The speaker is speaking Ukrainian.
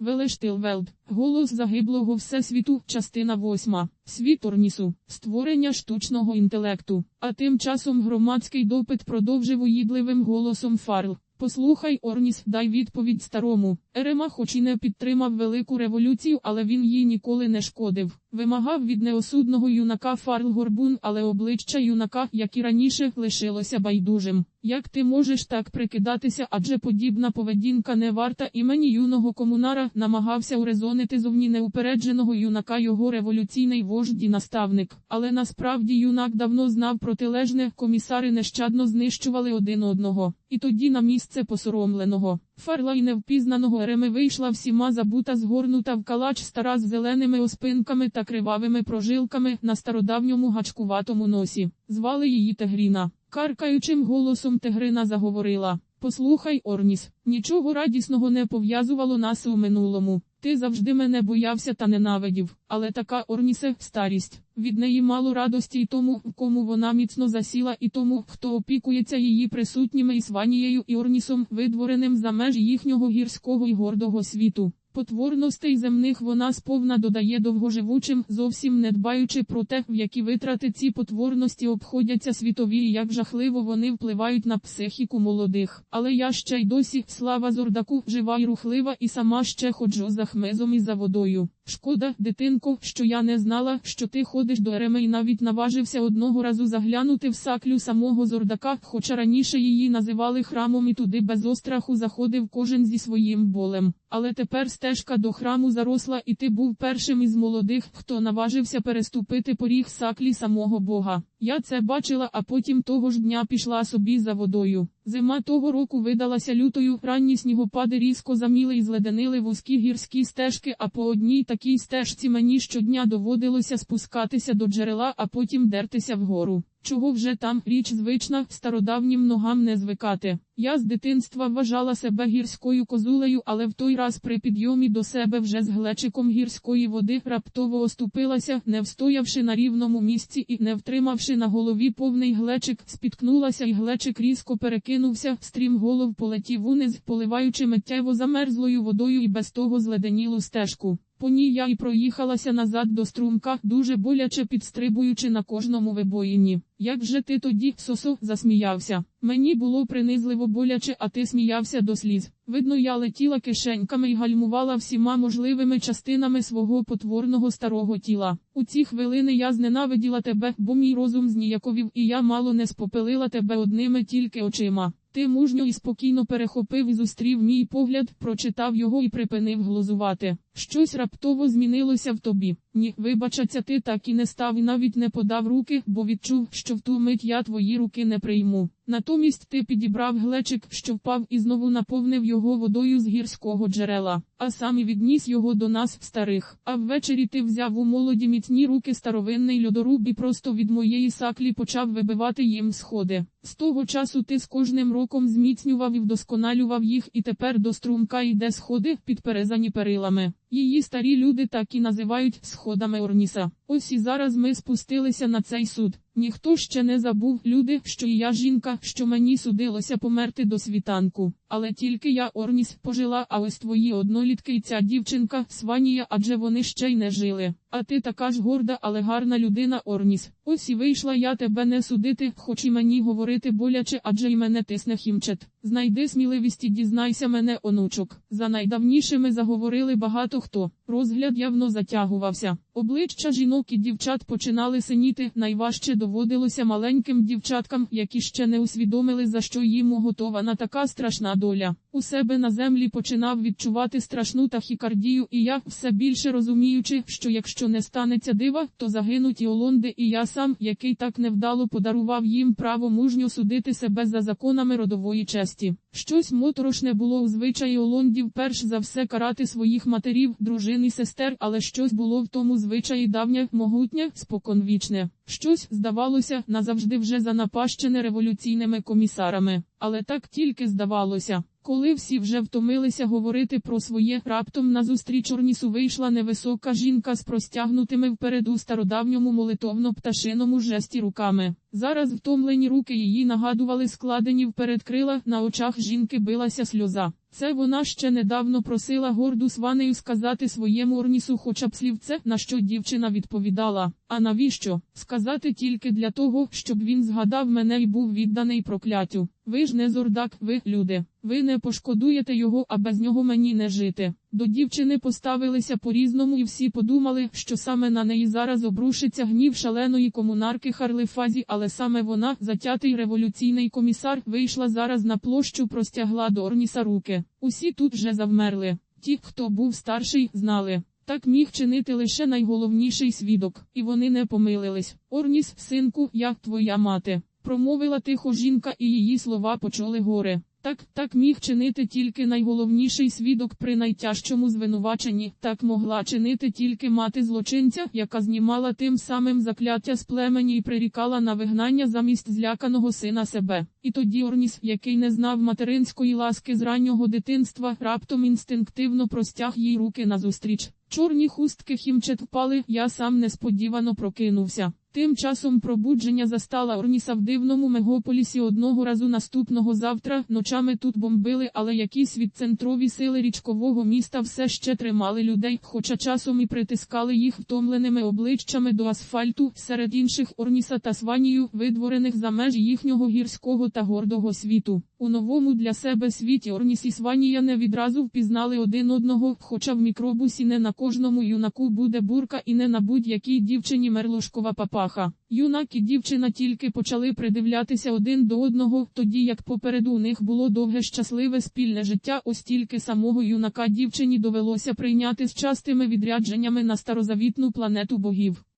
Велештилвелд, голос загиблого Всесвіту, частина 8. Світ Орнісу, створення штучного інтелекту. А тим часом громадський допит продовжив уїдливим голосом Фарл. Послухай, Орніс, дай відповідь старому. Ерема хоч і не підтримав велику революцію, але він їй ніколи не шкодив. Вимагав від неосудного юнака Фарл Горбун, але обличчя юнака, як і раніше, лишилося байдужим. Як ти можеш так прикидатися, адже подібна поведінка не варта імені юного комунара, намагався урезонити зовні неупередженого юнака його революційний вождь і наставник. Але насправді юнак давно знав протилежне, комісари нещадно знищували один одного. І тоді на місце посоромленого. Фарла й невпізнаного Ереми вийшла всіма забута згорнута в калач стара з зеленими оспинками та кривавими прожилками на стародавньому гачкуватому носі. Звали її Тегріна. Каркаючим голосом Тегрина заговорила. Послухай, Орніс, нічого радісного не пов'язувало нас у минулому. Ти завжди мене боявся та ненавидів, але така Орнісе старість. Від неї мало радості й тому, в кому вона міцно засіла, і тому, хто опікується її присутніми і Сванією і Орнісом, видвореним за меж їхнього гірського і гордого світу. Потворностей земних вона сповна додає довгоживучим, зовсім не дбаючи про те, в які витрати ці потворності обходяться світові, і як жахливо вони впливають на психіку молодих. Але я ще й досі, слава зордаку, жива й рухлива, і сама ще ходжу за хмезом і за водою. Шкода, дитинко, що я не знала, що ти ходиш до Ереми і навіть наважився одного разу заглянути в саклю самого зордака, хоча раніше її називали храмом і туди без остраху заходив кожен зі своїм болем. Але тепер стежка до храму заросла, і ти був першим із молодих, хто наважився переступити поріг саклі самого Бога. Я це бачила, а потім того ж дня пішла собі за водою. Зима того року видалася лютою, ранні снігопади різко заміли і зледенили вузькі гірські стежки, а по одній такій стежці мені щодня доводилося спускатися до джерела, а потім дертися вгору. Чого вже там річ звична, стародавнім ногам не звикати. Я з дитинства вважала себе гірською козулею, але в той раз при підйомі до себе вже з глечиком гірської води раптово оступилася, не встоявши на рівному місці і не втримавши на голові повний глечик, спіткнулася і глечик різко перекинувся, стрім голов полетів униз, поливаючи миттєво замерзлою водою і без того зледенілу стежку. По ній я й проїхалася назад до струмка, дуже боляче підстрибуючи на кожному вибоїні. Як же ти тоді, сосо, засміявся? Мені було принизливо боляче, а ти сміявся до сліз. Видно, я летіла кишеньками і гальмувала всіма можливими частинами свого потворного старого тіла. У ці хвилини я зненавиділа тебе, бо мій розум зніяковів, і я мало не спопелила тебе одними тільки очима. Ти мужньо і спокійно перехопив і зустрів мій погляд, прочитав його і припинив глузувати. Щось раптово змінилося в тобі. Ні, вибачаться, ти так і не став і навіть не подав руки, бо відчув, що в ту мить я твої руки не прийму. Натомість ти підібрав глечик, що впав і знову наповнив його водою з гірського джерела, а сам і відніс його до нас, старих. А ввечері ти взяв у молоді міцні руки старовинний льодоруб і просто від моєї саклі почав вибивати їм сходи. З того часу ти з кожним роком зміцнював і вдосконалював їх, і тепер до струмка йде сходи, підперезані перилами. Її старі люди так і називають сходами Орніса. Ось і зараз ми спустилися на цей суд. Ніхто ще не забув, люди, що і я жінка, що мені судилося померти до світанку. Але тільки я Орніс пожила, а ось твої однолітки і ця дівчинка, Сванія, адже вони ще й не жили. А ти така ж горда, але гарна людина, Орніс. Ось і вийшла я тебе не судити, хоч і мені говорити боляче, адже й мене тисне хімчет. Знайди сміливість і дізнайся мене, онучок. За найдавнішими заговорили багато хто. Розгляд явно затягувався. Обличчя жінок і дівчат починали синіти. Найважче доводилося маленьким дівчаткам, які ще не усвідомили, за що їм готована така страшна доля. У себе на землі починав відчувати страшну тахікардію, і я, все більше розуміючи, що якщо не станеться дива, то загинуть і Олонди, і я сам, який так невдало подарував їм право мужньо судити себе за законами родової честі. Щось моторошне було у звичаї Олондів перш за все карати своїх матерів, дружин і сестер, але щось було в тому звичаї давнє, могутнє, споконвічне. Щось, здавалося, назавжди вже занапащене революційними комісарами. Але так тільки здавалося. Коли всі вже втомилися говорити про своє, раптом назустріч Орнісу вийшла невисока жінка з простягнутими вперед у стародавньому молитовно-пташиному жесті руками. Зараз втомлені руки її нагадували складені вперед крила, на очах жінки билася сльоза. Це вона ще недавно просила горду сванею сказати своєму Орнісу хоча б слівце, на що дівчина відповідала. А навіщо? Сказати тільки для того, щоб він згадав мене і був відданий прокляттю. Ви ж не зордак, ви люди. Ви не пошкодуєте його, а без нього мені не жити. До дівчини поставилися по-різному і всі подумали, що саме на неї зараз обрушиться гнів шаленої комунарки Харлифазі, але саме вона, затятий революційний комісар, вийшла зараз на площу, простягла до Орніса руки. Усі тут вже завмерли. Ті, хто був старший, знали. Так міг чинити лише найголовніший свідок, і вони не помилились. Орніс, синку, як твоя мати, промовила тихо жінка, і її слова почули горе. Так, так міг чинити тільки найголовніший свідок при найтяжчому звинуваченні, так могла чинити тільки мати злочинця, яка знімала тим самим закляття з племені і прирікала на вигнання замість зляканого сина себе. І тоді Орніс, який не знав материнської ласки з раннього дитинства, раптом інстинктивно простяг їй руки назустріч. Чорні хустки хімчет впали, я сам несподівано прокинувся. Тим часом пробудження застала Орніса в дивному мегаполісі одного разу наступного завтра. Ночами тут бомбили, але якісь відцентрові сили річкового міста все ще тримали людей, хоча часом і притискали їх втомленими обличчями до асфальту, серед інших Орніса та Сванію, видворених за межі їхнього гірського та гордого світу. У новому для себе світі Орніс і Сванія не відразу впізнали один одного, хоча в мікробусі не на кожному юнаку буде бурка і не на будь-якій дівчині мерлушкова папаха. Юнак і дівчина тільки почали придивлятися один до одного, тоді як попереду у них було довге щасливе спільне життя, ось тільки самого юнака дівчині довелося прийняти з частими відрядженнями на старозавітну планету богів.